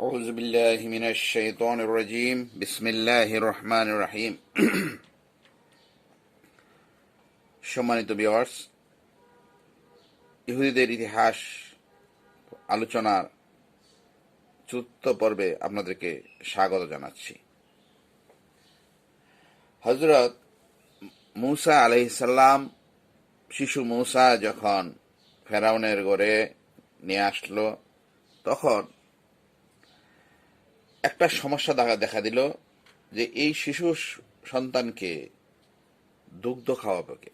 أعوذ بالله من الشيطان الرجيم بسم الله الرحمن الرحيم সম্মানিত বিয়ার্স ইহুদিদের ইতিহাস আলোচনার চতুর্থ পর্বে আপনাদেরকে স্বাগত জানাচ্ছি হজরত মুসা আলহিসাল্লাম শিশু মুসা যখন ফেরাউনের গড়ে নিয়ে আসলো তখন একটা সমস্যা দেখা দেখা দিল যে এই শিশু সন্তানকে দুগ্ধ খাওয়াবে কে?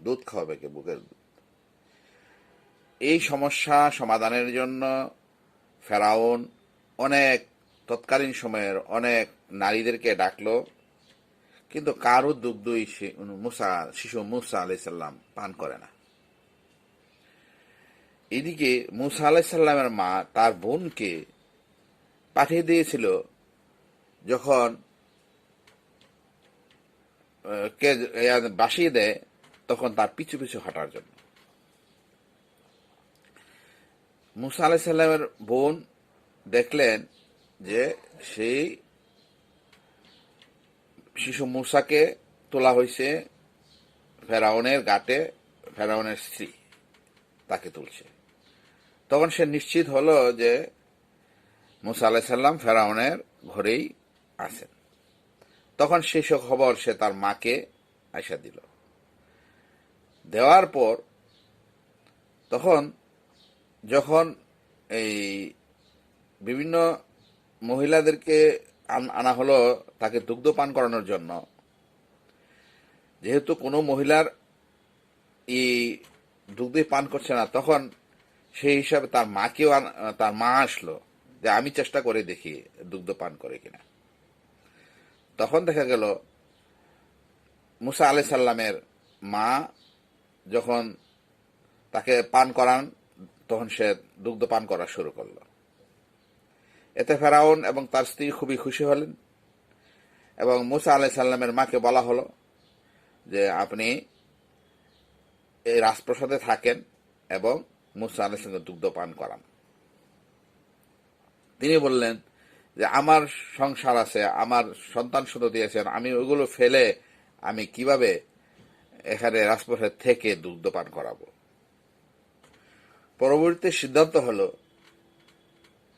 দুধ খাওয়াবে কে বুকের দুধ? এই সমস্যা সমাধানের জন্য ফেরাউন অনেক তৎকালীন সময়ের অনেক নারীদেরকে ডাকলো, কিন্তু কারও দুগ্ধই মুসা শিশু মুসা আলাইসাল্লাম পান করে না। এদিকে মুসা আলাইসাল্লামের মা তার বোনকে পাঠিয়ে দিয়েছিল যখন বাসিয়ে দেয় তখন তার পিছু পিছু হাঁটার জন্য। মুসা আলাইসাল্লামের বোন দেখলেন যে সেই শিশু মুসাকে তোলা হয়েছে ফেরাউনের গাটে ফেরাউনের স্ত্রী, তাকে তুলছে। তখন সে নিশ্চিত হলো যে মুসা আলাহিসাল্লাম ফেরাউনের ঘরেই আছেন। তখন সব খবর সে তার মাকে আইসা দিল। দেওয়ার পর তখন যখন এই বিভিন্ন মহিলাদেরকে আন- হলো তাকে দুগ্ধ পান করানোর জন্য, যেহেতু কোনো মহিলার এই দুগ্ধ পান করছে না, তখন সেই হিসাবে তার মাকেও তার মা আসলো। যে আমি চেষ্টা করে দেখি দুগ্ধ পান করে কিনা। তখন দেখা গেল, মুসা আলাই সাল্লামের মা যখন তাকে পান করান, তখন সে দুগ্ধ পান করা শুরু করল। এতে ফেরাউন এবং তার স্ত্রী খুবই খুশি হলেন এবং মুসা আলাই সাল্লামের মাকে বলা হলো যে, আপনি এই রাজপ্রসাদে থাকেন এবং মুসা আলাই সঙ্গে দুগ্ধ পান করান। তিনি বললেন যে, আমার সংসার আছে, আমার সন্তান শুধু দিয়েছেন, আমি ওইগুলো ফেলে আমি কীভাবে এখানে রাজপ্রসাদ থেকে দুগ্ধ পান করাবো? পরবর্তী সিদ্ধান্ত হলো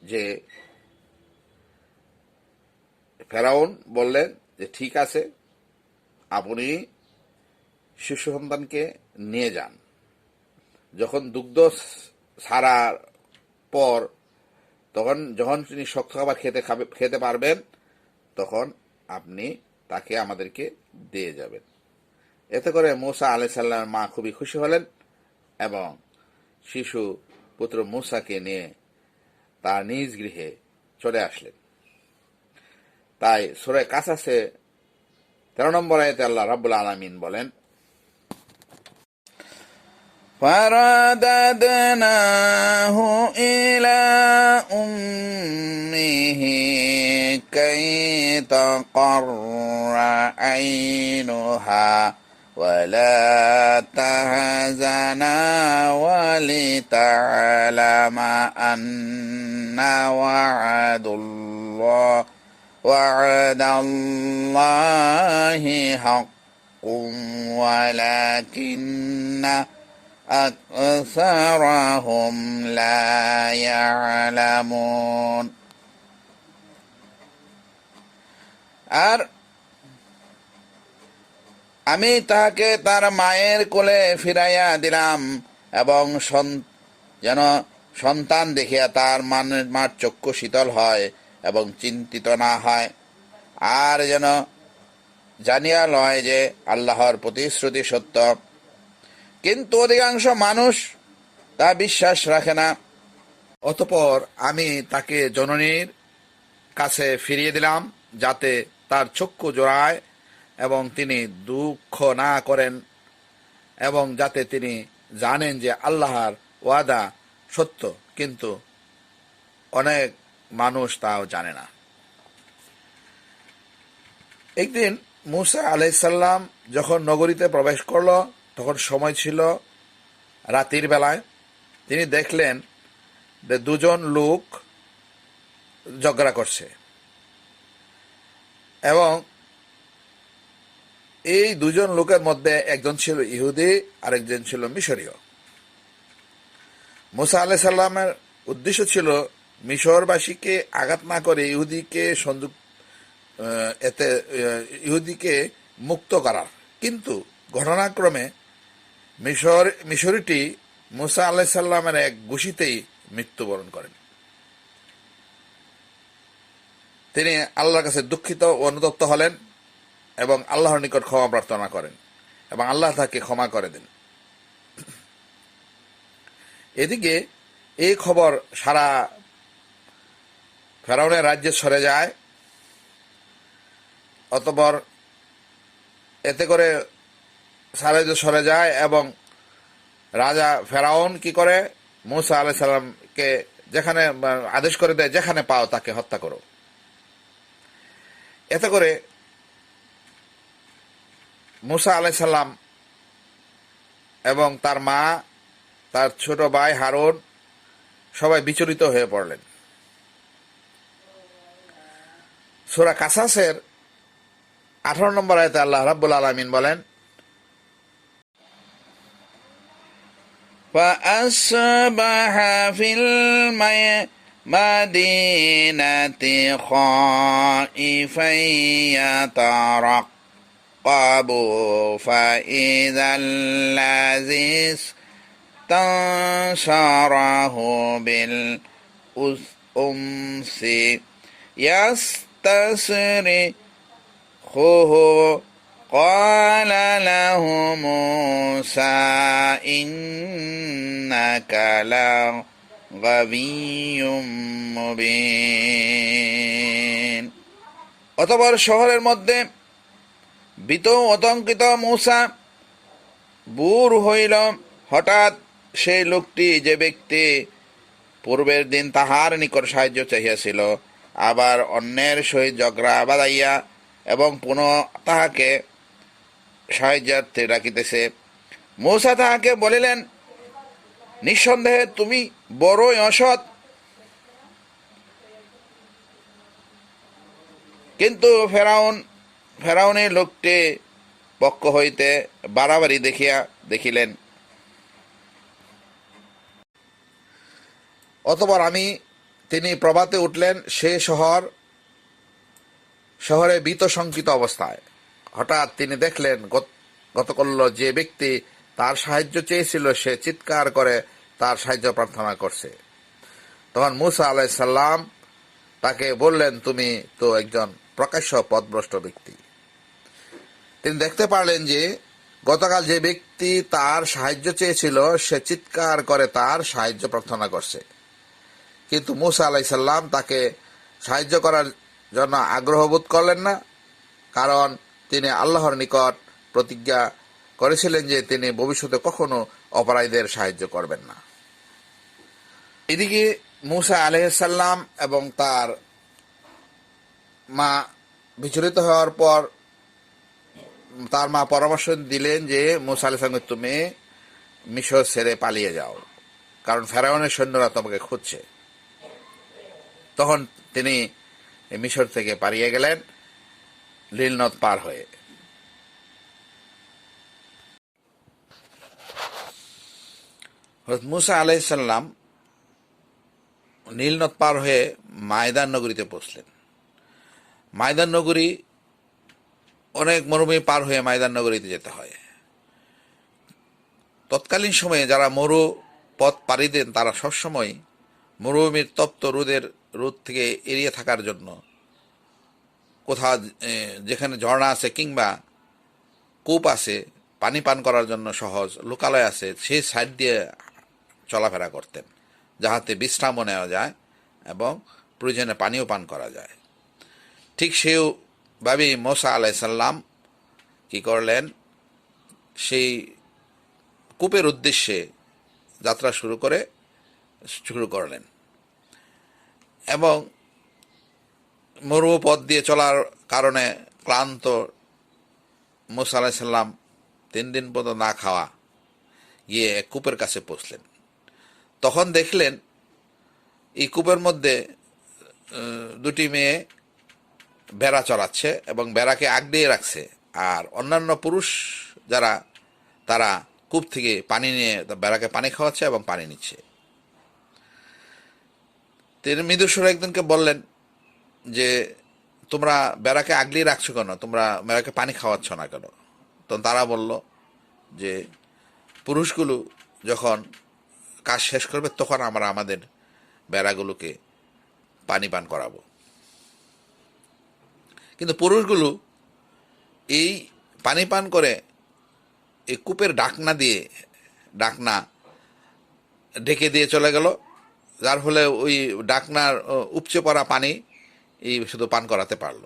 যে, ফেরাউন বললেন যে, ঠিক আছে, আপনি শিশু সন্তানকে নিয়ে যান। যখন দুগ্ধ ছাড়ার পর তখন যখন তিনি শক্ত খাবার খেতে খাবে, খেতে পারবেন, তখন আপনি তাকে আমাদেরকে দিয়ে যাবেন। এতে করে মুসা আলাই সাল্লামের মা খুবই খুশি হলেন এবং শিশু পুত্র মুসাকে নিয়ে তার নিজ গৃহে চলে আসলেন। তাই সুরে কাছাসে তেরো নম্বর আয়তে আল্লাহ রাব্বুল আলামিন বলেন فرددناه إلى أمه كي تقر عينها ولا تهزن ولتعلم أن وعد الله وعد الله حق ولكن أكثرهم لا يعلمون আর আমি তাহাকে তার মায়ের কোলে ফিরাইয়া দিলাম এবং সন- যেন সন্তান দেখিয়া তার মানের মার চক্ষু শীতল হয় এবং চিন্তিত না হয় আর যেন জানিয়া লয় যে আল্লাহর প্রতিশ্রুতি সত্য কিন্তু অধিকাংশ মানুষ তা বিশ্বাস রাখে না। অতপর আমি তাকে জননীর কাছে ফিরিয়ে দিলাম যাতে তার চক্ষু জোড়ায় এবং তিনি দুঃখ না করেন এবং যাতে তিনি জানেন যে আল্লাহর ওয়াদা সত্য, কিন্তু অনেক মানুষ তাও জানে না। একদিন মুসা আলাইসাল্লাম যখন নগরীতে প্রবেশ করল তখন সময় ছিল রাতের বেলায়। তিনি দেখলেন যে দুজন লোক ঝগড়া করছে। এবং এই দুজন লোকের মধ্যে একজন ছিল ইহুদি, আরেকজন ছিল মিশরীয়। মুসা আলাহ সাল্লামের উদ্দেশ্য ছিল মিশরবাসীকে আঘাত না করে ইহুদিকে সংযুক্ত এতে ইহুদিকে মুক্ত করার। কিন্তু ঘটনাক্রমে মিশর, মিশরীটি মুসা আলাহ সাল্লামের এক ঘুষিতেই মৃত্যুবরণ করেন। তিনি আল্লাহর কাছে দুঃখিত ও অনুতপ্ত হলেন এবং আল্লাহর নিকট ক্ষমা প্রার্থনা করেন এবং আল্লাহ তাকে ক্ষমা করে দেন। এদিকে এই খবর সারা ফেরাউনের রাজ্যে সরে যায়, অতপর এতে করে রাজ্য সরে যায় এবং রাজা ফেরাউন কি করে? মুসা আলাহ সাল্লামকে যেখানে, আদেশ করে দেয়, যেখানে পাও তাকে হত্যা করো। এতে করে মুসা আলাহ সাল্লাম এবং তার মা, তার ছোট ভাই হারুন সবাই বিচলিত হয়ে পড়লেন। সুরা কাসাসের আঠারো নম্বর আয়তে আল্লাহ রাব্বুল আলমিন বলেন فأصبح في المدينة خائفا يترقب فإذا الذي استنشره بالأمس يستصرخه قال له موسى إنك لغبي مبين অতপর শহরের মধ্যে বিত অতঙ্কিত মূসা বুর হইল হঠাৎ সেই লোকটি যে ব্যক্তি পূর্বের দিন তাহার নিকট সাহায্য চাহিয়াছিল আবার অন্যের সহিত ঝগড়া বাদাইয়া এবং পুনঃ তাহাকে সাহায্যার্থে ডাকিতেছে মৌসা তাহাকে বলিলেন, নিঃসন্দেহে তুমি বড়ই অসৎ। কিন্তু ফেরাউন, ফেরাউনের লোকটি পক্ষ হইতে বাড়াবাড়ি দেখিয়া দেখিলেন। অতপর আমি, তিনি প্রভাতে উঠলেন সে শহর, শহরে ভীত শঙ্কিত অবস্থায়। হঠাৎ তিনি দেখলেন, গত- গতকল্য যে ব্যক্তি তার সাহায্য চেয়েছিল, সে চিৎকার করে তার সাহায্য প্রার্থনা করছে। তখন মুসা আলাইসাল্লাম তাকে বললেন, তুমি তো একজন প্রকাশ্য পথভ্রষ্ট ব্যক্তি। তিনি দেখতে পারলেন যে, গতকাল যে ব্যক্তি তার সাহায্য চেয়েছিল, সে চিৎকার করে তার সাহায্য প্রার্থনা করছে। কিন্তু মুসা আলাইসাল্লাম তাকে সাহায্য করার জন্য আগ্রহ বোধ করলেন না, কারণ তিনি আল্লাহর নিকট প্রতিজ্ঞা করেছিলেন যে তিনি ভবিষ্যতে কখনো অপরাধীদের সাহায্য করবেন না। এদিকে মুসা আলহাম এবং তার মা বিচলিত হওয়ার পর তার মা পরামর্শ দিলেন যে মুসা আলাইসালামকে তুমি মিশর ছেড়ে পালিয়ে যাও, কারণ ফেরাউনের সৈন্যরা তোমাকে খুঁজছে। তখন তিনি মিশর থেকে পালিয়ে গেলেন। লীলনদ পার হয়ে। মুসা আলাইসাল্লাম নীলনদ পার হয়ে মায়দান নগরীতে পৌঁছলেন মায়দান নগরী অনেক মরুভূমি পার হয়ে মায়দান নগরীতে যেতে হয়। তৎকালীন সময়ে যারা মরু পথ পাড়ি দেন তারা সবসময় মরুভূমির তপ্ত রোদের রোদ থেকে এড়িয়ে থাকার জন্য কোথাও যেখানে ঝর্ণা আছে কিংবা কূপ আছে, পানি পান করার জন্য সহজ লোকালয় আছে, সেই সাইড দিয়ে চলাফেরা করতেন, যাহাতে বিশ্রামও নেওয়া যায় এবং প্রয়োজনে পানিও পান করা যায়। ঠিক সেভাবেই মোসা আলাইসাল্লাম কি করলেন, সেই কূপের উদ্দেশ্যে যাত্রা শুরু করে শুরু করলেন এবং মরু পথ দিয়ে চলার কারণে ক্লান্ত মুসা আলাইসাল্লাম তিন দিন পর্যন্ত না খাওয়া, গিয়ে কূপের কাছে পৌঁছলেন। তখন দেখলেন, এই কূপের মধ্যে দুটি মেয়ে বেড়া চড়াচ্ছে এবং বেড়াকে আগড়িয়ে রাখছে। আর অন্যান্য পুরুষ যারা, তারা কূপ থেকে পানি নিয়ে বেড়াকে পানি খাওয়াচ্ছে এবং পানি নিচ্ছে। তিনি মৃদুস্বর একজনকে বললেন যে তোমরা বেড়াকে আগলিয়ে রাখছো কেন? তোমরা বেড়াকে পানি খাওয়াচ্ছ না কেন? তখন তারা বলল যে পুরুষগুলো যখন কাজ শেষ করবে, তখন আমরা আমাদের বেড়াগুলোকে পানি পান করাবো। কিন্তু পুরুষগুলো এই পানি পান করে এই কূপের ডাকনা দিয়ে, ডাকনা ঢেকে দিয়ে চলে গেল। যার ফলে ওই ডাকনার উপচে পড়া পানি এই শুধু পান করাতে পারল।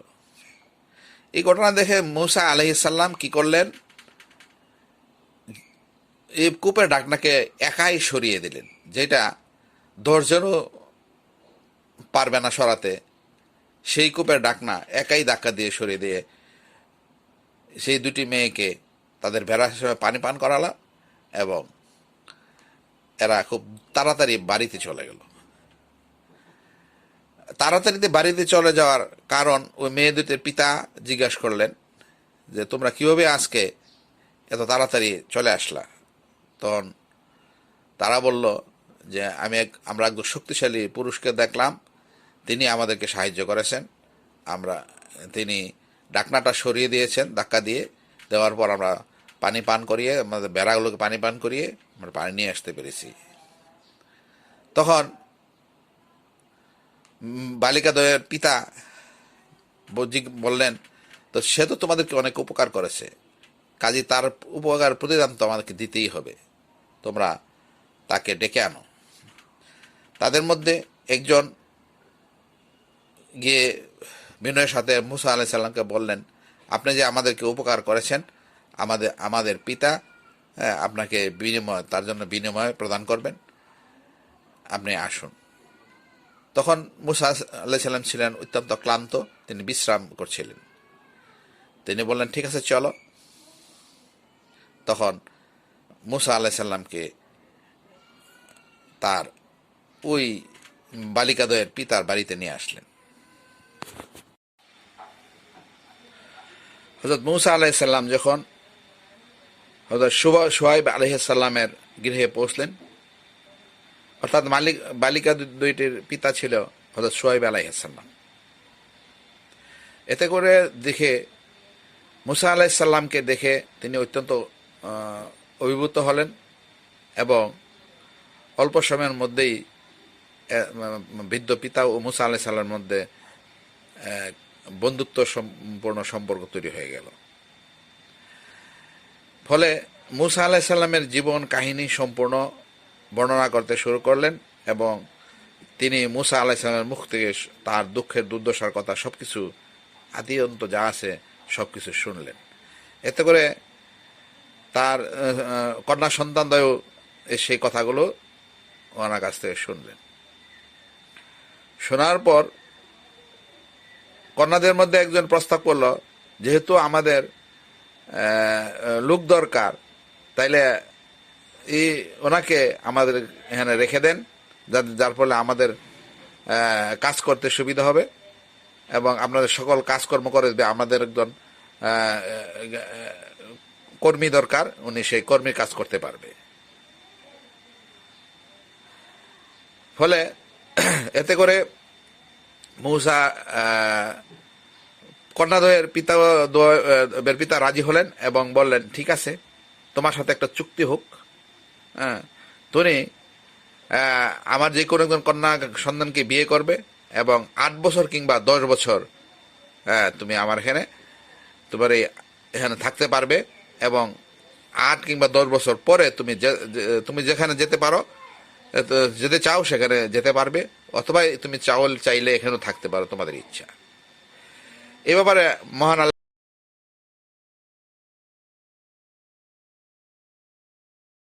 এই ঘটনা দেখে মৌসা আলহিসাল্লাম কি করলেন? এই কূপের ডাকনাকে একাই সরিয়ে দিলেন, যেটা দশজনও পারবে না সরাতে। সেই কূপের ডাকনা একাই ধাক্কা দিয়ে সরিয়ে দিয়ে সেই দুটি মেয়েকে তাদের ভেড়া হিসেবে পানি পান করালা এবং এরা খুব তাড়াতাড়ি বাড়িতে চলে গেল। তাড়াতাড়িতে বাড়িতে চলে যাওয়ার কারণ ওই মেয়ে দুটির পিতা জিজ্ঞাসা করলেন যে, তোমরা কীভাবে আজকে এত তাড়াতাড়ি চলে আসলা? তখন তারা বলল যে, আমি এক, আমরা একজন শক্তিশালী পুরুষকে দেখলাম, তিনি আমাদেরকে সাহায্য করেছেন। আমরা, তিনি ডাকনাটা সরিয়ে দিয়েছেন, ধাক্কা দিয়ে। দেওয়ার পর আমরা পানি পান করিয়ে, আমাদের বেড়াগুলোকে পানি পান করিয়ে আমরা পানি নিয়ে আসতে পেরেছি। তখন উম, বালিকাদ্বয়ের পিতা বললেন তো সে তো তোমাদেরকে অনেক উপকার করেছে। কাজে তার উপকার প্রতিদান তো আমাদেরকে দিতেই হবে। তোমরা তাকে ডেকে আনো। তাদের মধ্যে একজন গিয়ে বিনয়ের সাথে মুসা আলাহ সাল্লামকে বললেন আপনি যে আমাদেরকে উপকার করেছেন আমাদের আমাদের পিতা হ্যাঁ, আপনাকে বিনিময় তার জন্য বিনিময় প্রদান করবেন। আপনি আসুন। তখন মুসা আল্লাহ সাল্লাম ছিলেন অত্যন্ত ক্লান্ত, তিনি বিশ্রাম করছিলেন। তিনি বললেন, ঠিক আছে, চলো। তখন মুসা আল্লাহ সাল্লামকে তার ওই বালিকাদয়ের পিতার বাড়িতে নিয়ে আসলেন। হজরত মুসা আলাইসাল্লাম যখন হজরত সোহাইব আলহিসাল্লামের গৃহে পৌঁছলেন অর্থাৎ মালিক, বালিকা দুইটির পিতা ছিল হজরত সোহাইব আলাইসাল্লাম এতে করে দেখে মুসা আলাইসাল্লামকে দেখে তিনি অত্যন্ত অভিভূত হলেন এবং অল্প সময়ের মধ্যেই বৃদ্ধ পিতা ও মুসা আলাইসাল্লামের মধ্যে বন্ধুত্ব সম্পূর্ণ সম্পর্ক তৈরি হয়ে গেল। ফলে মুসা আলাহিসাল্লামের জীবন, কাহিনী সম্পূর্ণ বর্ণনা করতে শুরু করলেন এবং তিনি মুসা আলাহিসাল্লামের মুখ থেকে তার দুঃখের দুর্দশার কথা সব কিছু আদিয়ন্ত যা আছে সব কিছু শুনলেন। এতে করে তার কন্যা সন্তানদয় সেই কথাগুলো ওনার কাছ থেকে শুনলেন। শোনার পর কন্যাদের মধ্যে একজন প্রস্তাব করল, যেহেতু আমাদের লোক দরকার, তাইলে এই ওনাকে আমাদের এখানে রেখে দেন, যাতে- যার ফলে আমাদের কাজ করতে সুবিধা হবে এবং আপনাদের সকল কাজকর্ম করে দেবে। আমাদের একজন কর্মী দরকার, উনি সেই কর্মীর কাজ করতে পারবে। ফলে এতে করে মৌসা কন্যাদয়ের পিতা দয়- পিতা রাজি হলেন এবং বললেন, ঠিক আছে, তোমার সাথে একটা চুক্তি হোক। হ্যাঁ। আমার যে কোনো একজন কন্যা সন্তানকে বিয়ে করবে এবং আট বছর কিংবা দশ বছর হ্যাঁ, তুমি আমার এখানে তোমার এই এখানে থাকতে পারবে এবং আট কিংবা দশ বছর পরে তুমি তুমি যেখানে যেতে পারো যেতে চাও সেখানে যেতে পারবে অথবা তুমি চাওল চাইলে এখানেও থাকতে পারো তোমাদের ইচ্ছা। এ ব্যাপারে মহান